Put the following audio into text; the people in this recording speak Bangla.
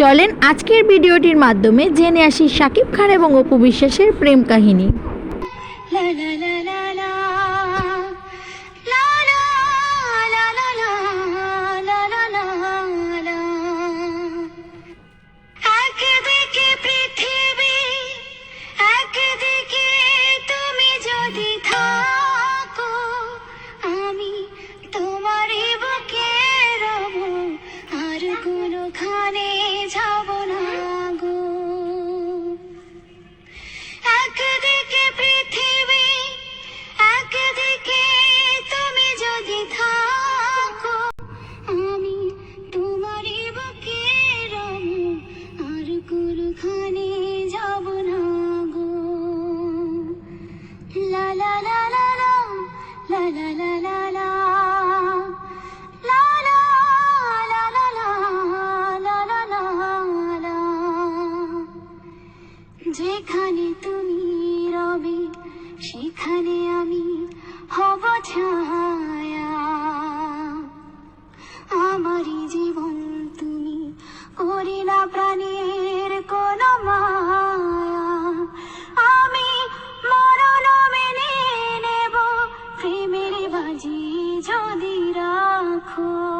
চলেন আজকের ভিডিওটির মাধ্যমে জেনে আসি শাকিব খান এবং অপু বিশ্বাসের প্রেম কাহিনী। লা লা লা la যেখানে তুমি রবি সেখানে আমি হব ছায়া Oh.